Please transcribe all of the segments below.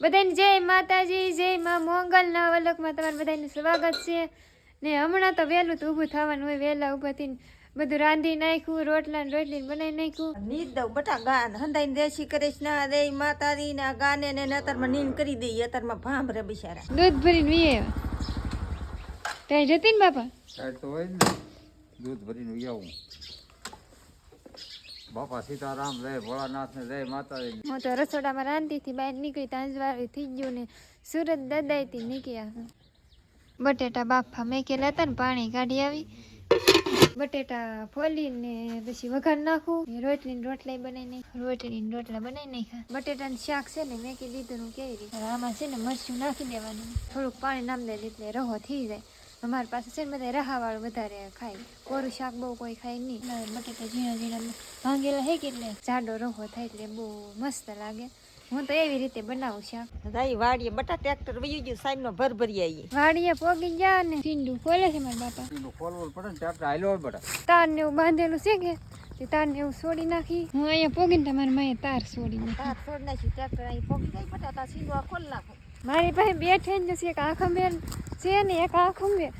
બધાને જય માતાજી જય માં મોંગલ ના વલકમાં તમારું બધાનું સ્વાગત છે. ને હમણાં તો વહેલું તો ઊભું થવાનું હોય વહેલા ઊભા થઈને બધું રાંધી નાખ્યું રોટલા ને રોટલી બનાવી નાખ્યું. નીંદ દઉં બટા ગાન હંદાઈને દેશી કૃષ્ણ રે માતાજી ના ગાને ને નતરમાં નીંદ કરી દઈએ અતરમાં ભાંભરે બિચારા. દૂધ ભરીને વીએ ત્યાં જતી ને બાપા? તો હોય ને દૂધ ભરીને આવું. બાપા સીતારામ, જય ભોળાનાથ ને જય માતાજી. હું તો રસોડામાં રાંધીથી બહાર નીકળી તાંજવાળી થઈ ગયું ને સુરત દદાઈથી નીકળ્યા બટેટા બાફા મેકેલા હતા ને પાણી કાઢી આવી. બટેટા ફોલીને પછી વઘાર નાખું. ને રોટલી બનાવી નાખી રોટલી ને રોટલા બનાવી નાખ્યા. બટેટાનું શાક છે ને મેકી દીધું હું કેવી રીતે આમાં છે ને મરચું નાખી દેવાનું. થોડુંક પાણી નામ દે એટલે રહો થઈ જાય. અમારી પાસે છે ને બધા રહાવાળું વધારે ખાય. કોરું શાક બહુ કોઈ ખાય નહીં. બટાકા બટેટા ઝીણા ઝીણા ભાંગેલા હે કે એટલે? જાડો રહો થાય એટલે બહુ મસ્ત લાગે. હું તો એવી રીતે બનાવું શાક. જાય વાડીએ બટા ટ્રેક્ટર વયું ગયું સાઈડ નો ભર ભરી આવી વાડીએ પોગી ગયા ને ટીંડું ખોલે છે મારા બાપા. ટીંડું ખોલવું પડે ને ટ્રેક્ટર હાલ્યો બટા તાર ને એવું બાંધેલું છે કે? તે તાર ને એવું છોડી નાખી. હું અહીંયા પોગીને તમારી માએ તાર છોડી નાખી. તાર છોડી નાખી ટ્રેક્ટર અહીં પોગી ગઈ બટા તાર સીધો ખોલ નાખો. મારી પાસે બે ઠેન છે એક આખા મેર છે ને, એક આખું મેર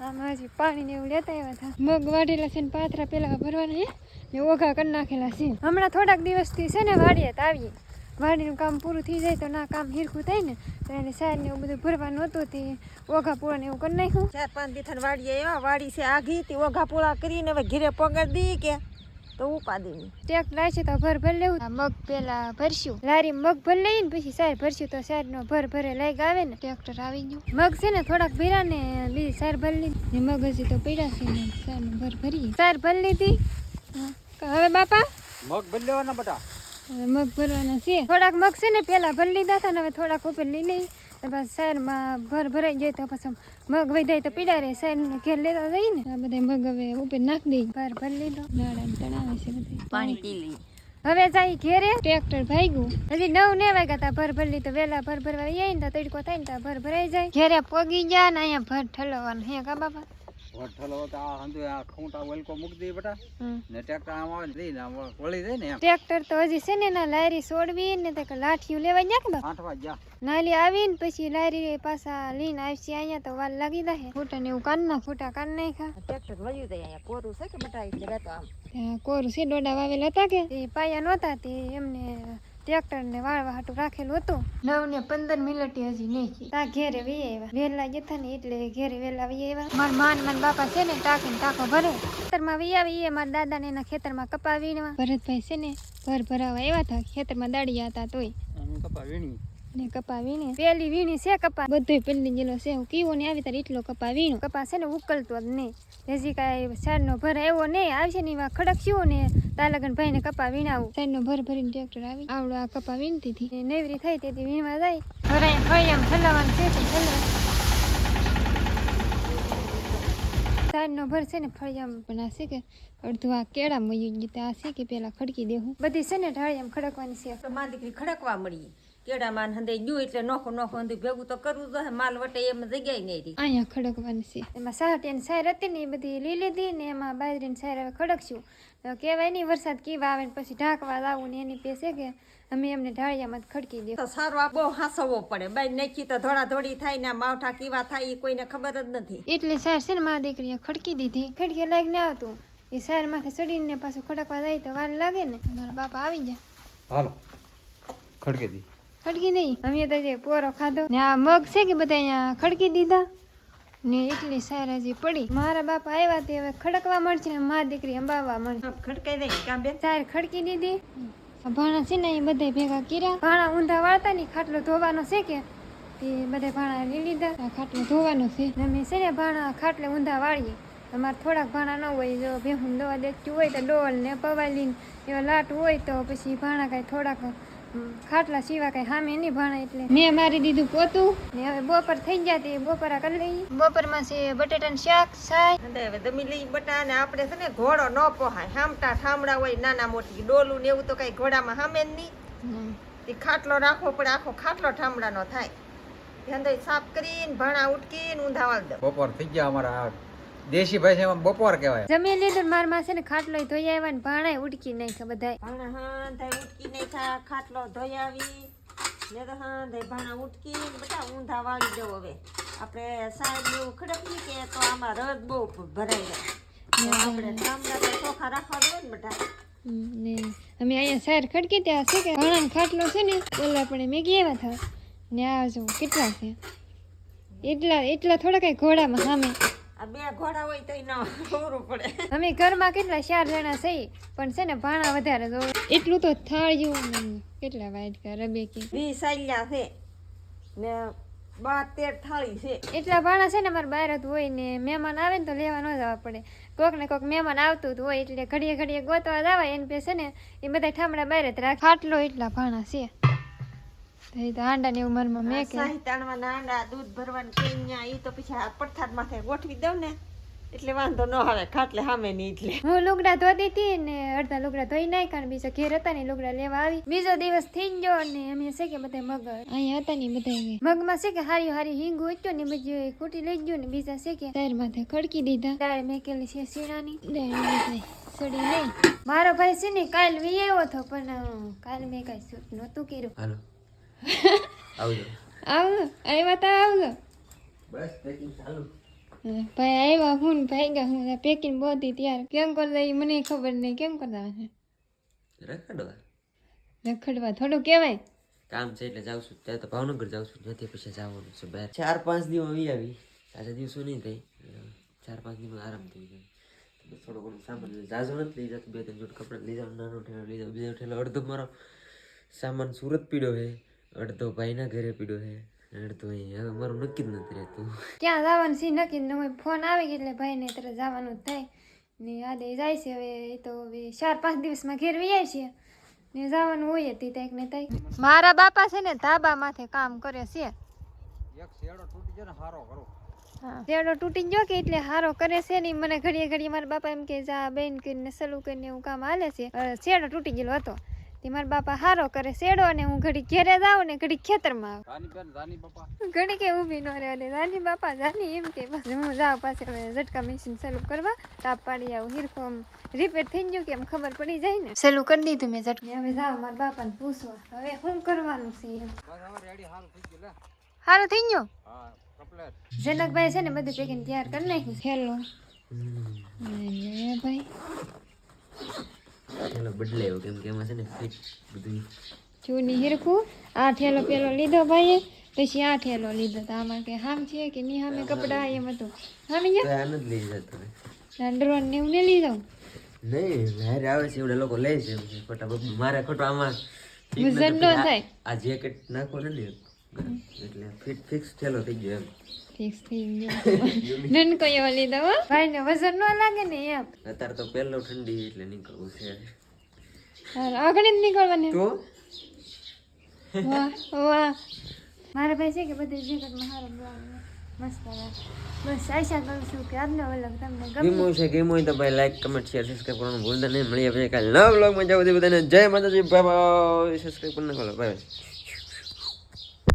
આમાં હજી પાણી ને એવું લેતા આવ્યા હતા. મગ વાઢેલા છે ને, પાથરા પેલા ભરવાના ને ઓઘા કરી નાખેલા છે. હમણાં થોડાક દિવસથી છે ને, વાડીએ તો આવીએ. વાડીનું કામ પૂરું થઈ જાય તો ના કામ હીરખું થાય ને, તો એને સાર ને એવું બધું ભરવાનું હતું તે ઓઘા પૂરા ને એવું કરી નાખ્યું. ચાર પાંચ દીથન વાડીએ એવા વાડી છે આઘી તે ઓઘા પોળા કરીને હવે ઘીરે પગાર દી કે. તો ઉપાદી ટ્રેક્ટર આવશે તો ભર ભર લેવું. મગ પેલા ભરશું. લારી મગ ભર લઈએ ને પછી સાર ભરશું તો સાર નો ભર ભરે લાગ આવે ને. ટ્રેક્ટર આવી ગયું. મગ છે ને થોડાક ભીરા ને બીજી સાર ભરી લીધી. ને મગ હજી તો પીડા છે ને સાર ભર ભરી સાર ભરી લીધી. હવે બાપા? મગ ભર લેવાના બટા હવે મગ ભરવાના છે. થોડાક મગ છે ને પેલા ભરી લીધા હતા ને હવે થોડાક ઉપર લઈ લઈ. પછી સારમાં ભર ભરાઈ જાય તો પછી મગ વધાય તો પીડા રહે. સાર ઘેર લેતા જઈએ ને આ બધા મગ હવે ઉપર નાખી દઈ ભર ભરી લીધો. નાડા તણાવે છે બધા. પાણી પી લઈ હવે જાય ઘેરે. ટ્રેક્ટર ભાગ્યું. હજી નવ ને વાગ્યા તા ભર ભરલી તો વેલા ભર ભરવા જાય ને તડકો થાય ને ભર ભરાઈ જાય. ઘેરે પોગી ગયા ને અહીંયા ભર ઠલવવાનું. હે કા બાપા? વઠ્ઠલો તો આ હંધુ આ ખૂંટા વલકો મૂકી દઈએ બટા. ને ટ્રેક્ટર આમ આવે ને આમ વળી જાય ને ટ્રેક્ટર તો હજી છે ને ના લારી છોડવી ને તે લાઠીયું લેવા ગયા કે બાપા આઠ નાલી આવીને પછી લારી પાછા લઈને આવશે અહીંયા તો વાર લાગી જાય ફૂટા ને એવું કાન ના ફૂટા કાઢ નાખ્યા. ટ્રેક્ટર વયું જાય અહીંયા. કોરું છે કે બટા એટલે રહેતો આમ? કોરું છે દોડા વાવેલા હતા કે? પાયા નહોતા તે એમને ટ્રેક્ટર ને વાળવા હાટું રાખેલું હતું. નવ ને પંદર મિનિટ હજી નહીં તા ઘેરે વી આવ્યા વેલા જતા ને એટલે ઘેરે વેલા વી આવ્યા મારા માન માન બાપા છે ને ટાંકીને ટાંકો ભરે. ખેતરમાં વી આવી એ મારા દાદા ને એના ખેતરમાં કપા વીણવા ભરતભાઈ છે ને ઘર ભરાવા આવ્યા હતા ખેતરમાં દાડિયા હતા તોય. કપા વીણી ને કપા વીણે પેલી વીણી છે કપા બધું પેલી જેલો છે હું કીવો ને આવી તારે એટલો કપા વીણો. કપા છે ને ઉકલતો જ નહીં. હજી કાંઈ સારનો ભર આવ્યો નહીં આવશે ને એવા ખડકશું ને તાલગન ભાઈને કપા વીણાવું. સારનો ભર ભરીને ટ્રેક્ટર આવી. આવડો આ કપા વીણતી હતી. નેવરી થઈ તેથી વીણવા જાય. ભરાય ભાઈ આમ ઠલવવાનું છે તો સારનો ભર છે ને ફળિયામ પણ આ છે કે અડધું આ કેળા મયું ગયું આ છે કે પેલા ખડકી દેવું. બધી છે ને ઢાળિયામ ખડકવાની છે. તો માં દીકરી ખડકવા મળી. કેળામાં હંદે ગયું એટલે નોખો નોખો હંદે ભેગું તો કરવું જોઈએ માલ વટે એમ જગ્યાએ નહીં રહી. અહીંયા ખડકવાની છે. એમાં સાહટીની સાયર હતી ને એ બધી લઈ લીધી ને એમાં બાજરીની સાયર હવે ખડકશું. તો કહેવાય નહીં વરસાદ કેવા આવે ને પછી ઢાંકવા લાવું ને એની પેસે કે અમે એમને ઢાળિયામાં ખડકી દે તો સારો બહુ હાસવો પડે. બાઈ નાખી તો ધોળા ધોળી થાય ને માવઠા કેવા થાય એ કોઈને ખબર જ નથી. એટલે સાર છે ને મારા દીકરીએ ખડકી દીધી. ખડકી લાગીને આવતું. એ સાર માથે ચડીને પાછું ખડકવા જાય તો વાર લાગે ને. મારા બાપા આવી જાય હાલો. ખડકી દી. ખડકી નહીં. અમે તો જે પોરો ખાધો ને આ મગ છે કે બધા અહીંયા ખડકી દીધા? ને એટલી સાર હજી પડી. મારા બાપા આવ્યા તે હવે ખડકવા મળશે ને મા દીકરી અંબાવા મળશે. ખડકાઈ દઈ કાં બે સાર ખડકી દીધી. ભાણા છે ને એ બધા ભેગા કર્યા. ભાણા ઊંધા વાળતા ની ખાટલો ધોવાનો છે કે? તે બધા ભાણા લઈ લીધા. ખાટલો ધોવાનો છે. અમે છે ને ભાણા ખાટલે ઊંધા વાળીએ. અમારે થોડાક ભાણા ન હોય, જો ભેહું દવા દેતું હોય તો ડોલ ને પવાલી ને એવા લાટ હોય તો પછી ભાણા કાંઈ થોડાક ખાટલા સિવા કઈ સામે નહીં ભણે એટલે. મેં મારી દીધું પોતું. ને હવે બપોર થઈ ગયા તે બપોરા કરી લઈ બપોરમાં છે બટેટાનું શાક સાય અને હવે દમી લઈ બટા ને આપણે છે ને ઘોડો ન પોહાય. હામટા ઠામડા હોય નાના મોટી ડોલું ને એવું તો કઈ ઘોડામાં હામે જ નહીં. તે ખાટલો રાખવો પડે આખો ખાટલો ઠામડાનો થાય. ધંધો સાફ કરીને ભાણા ઉટકીને ઊંધા વાળ દે બપોર થઈ ગયા અમારા આ દેશી ભાષામાં બપોર કહેવાય. જમી લીધું મારા માં છે ને ખાટલો ધોઈ આવ્યા ને ભાણાય ઉડકી નાખ્યા બધા ભાણા હા થાય ઉડકી નહીં થાય ખાટલો ધોઈ આવી. ને તો હા દે ભાણા ઉડકી બધા ઊંધા વાળી દો હવે. આપણે સાહેબ એવું ખડકીએ કે તો આમાં રદ બહુ ભરાઈ જાય. આપણે ગામડા તો ચોખા રાખવા દો ને બધા. ને અમે અહીંયા સાર ખડકી ત્યાં છે કે ભાણાનો ખાટલો છે ને ઓલા પણ મેં ગયા હતા. ને આ જો કેટલા છે? એટલા એટલા થોડા કઈ ઘોડામાં સામે. બે ઘોડા હોય તો ન ખવરું પડે. અમે ઘરમાં કેટલા ચાર જણા છીએ પણ છે ને ભાણા વધારે જો એટલું તો થાળ્યું કેટલા વાઈટ કા રબે કે. વીસ આલ્યા છે ને બાતેર થાળી છે. એટલા ભાણા છે ને મારે બહાર જ હોય ને મહેમાન આવે ને તો લેવા ન જવા પડે. કોક ને કોક મહેમાન આવતું જ હોય એટલે ઘડીએ ઘડીએ ગોતવા જવાય. એને પે છે ને એ બધા ઠામડા બહાર જ રાખે. ખાટલો એટલા ભાણા છે. એ તો હાંડાની ઉંમરમાં મેં કે. શાહી તાણવા નાંડા દૂધ ભરવાનું કેન્યા ઈ તો પછી આ પડથાર માથે ગોઠવી દઉં ને એટલે વાંધો ન આવે ખાટલે સામે ની એટલે હું લુગડા ધોતી હતી ને અડધા લુગડા ધોઈ નાખ ને બીજા ઘેર હતા ને લુગડા લેવા આવી. બીજો દિવસ થઈ ગયો ને અમે છે કે બધા મગ અહીંયા હતા ને બધા મગમાં છે કે હારી હારી હિંગ ઉચ્યો ને બીજું કૂટી લઈ ગયો ને બીજા છે કે તાર માથે ખડકી દીધા. દાળ મેકેલી છે શીણાની. સડી નહીં મારો ભાઈ છે ને કાલ વી આવ્યો હતો પણ કાલ મેં કઈ શૂટ નહોતું કર્યું. હાલો. આવજો. આવજો આવ્યા તા આવજો. બસ પેકિંગ ચાલુ. ભાઈ આવ્યા હું ને ભાઈ ગયા હું પેકિંગ બોધી ત્યારે. કેમ કરતા એ મને ખબર નહીં કેમ કરતા હશે? રખડવા. રખડવા થોડું કહેવાય. કામ છે એટલે જાઉં છું. ત્યાં તો ભાવનગર જાઉં છું ત્યાંથી પછી જવાનું છે બહાર. ચાર પાંચ દિવસ આવી આવી. આજે દિવસો નહીં થઈ. ચાર પાંચ દિવસ આરામ થઈ ગયો. થોડો થોડું ઘણું સામાન લઈ જાજો નથી લઈ જતો. બે ત્રણ જોડ કપડાં લઈ જાવ નાનો ઠેલો લઈ જાવ બીજો ઠેલો અડધો મારો સામાન સુરત પીડ્યો છે. અડધો ભાઈના ઘરે પીડ્યો છે અડધો અહીં હવે મારું નક્કી જ નથી રહેતું. ક્યાં જવાનું છે? નક્કી ન હોય. ફોન આવે કે એટલે ભાઈને તરત જવાનું થાય. ને આદે જાય છે હવે એ તો હવે ચાર પાંચ દિવસમાં ઘેર વી છે. ને જવાનું હોય જ ત્યાં ને ત્યાં મારા બાપા છે ને ધાબા માથે કામ કરે છે. એક શેડો તૂટી જાય ને હારો કરો શેડો તૂટી ગયો કે એટલે હારો કરે છે ને મને ઘડીએ ઘડીએ મારા બાપા એમ કે જા બેન કરીને સલું કરીને એવું કામ હાલે છે. શેડો તૂટી ગયેલો હતો. તે મારા બાપા હારો કરે શેડો અને હું ઘડી ઘેરે જાઉં ને ઘડી ખેતરમાં આવું. રાની બેન રાની બાપા. ઘડી કે ઊભી ન રહે અને નાની બાપા જાની એમ કે બસ હું જાઉં પાસે હવે ઝટકા મશીન ચાલુ કરવા તાપ પાડી આવું હિરખો આમ રિપેર થઈ ગયું કે એમ ખબર પડી જાય ને. ચાલુ કરી દીધું મેં ઝટકા હવે જાવ મારા બાપાને પૂછવા હવે શું કરવાનું છે એમ. બસ હવે રેડી હારું થઈ ગયું સારું થઈ ગયું? જનકભાઈ છે ને બધું પેકિંગ તૈયાર કરી નાખ્યું હેલો. ભાઈ. ઠેલો બદલાયો કેમ કે એમાં છે ને ફિટ બધું ચૂની હિરખું આ થેલો પેલો લીધો ભાઈએ પછી આ થેલો લીધો. તો આમાં કે હામ છે કે ની હામે કપડાં એમ હતું. હામી તો આનંદ લઈ જતો ને ગયા ડ્રોન ને એવું ને લીધો નહીં બહાર આવે છે એવડે લોકો લે છે ફટાફટ મારે ખોટો આમાં ન થાય. આ જેકેટ નાખો ને એટલે ફિટ ફિક્સ થયેલો થઈ ગયો એમ. ફિક્સ થઈ ગયો. ભાઈ ને વજન ન લાગે ને એમ. અત્યારે તો પહેલો ઠંડી એટલે નીકળવું છે. આગળ જ નીકળવાની. તો? વાહ વાહ. મારા ભાઈ છે કે બધું જેકેટમાં હારો મસ્ત બસ આશા કરું છું કે આજનો વલગ તમને ગમે છે ગેમો હોય તો ભાઈ લાઈક કમેન્ટ શેર સબસ્ક્રાઈબ કરવાનું ભૂલતા નહીં. મળીએ પછી કાલે નવા બ્લોગમાં જાવ બધાને જય માતાજી બાય બાય સબસ્ક્રાઈબ કરી. નાખો બાય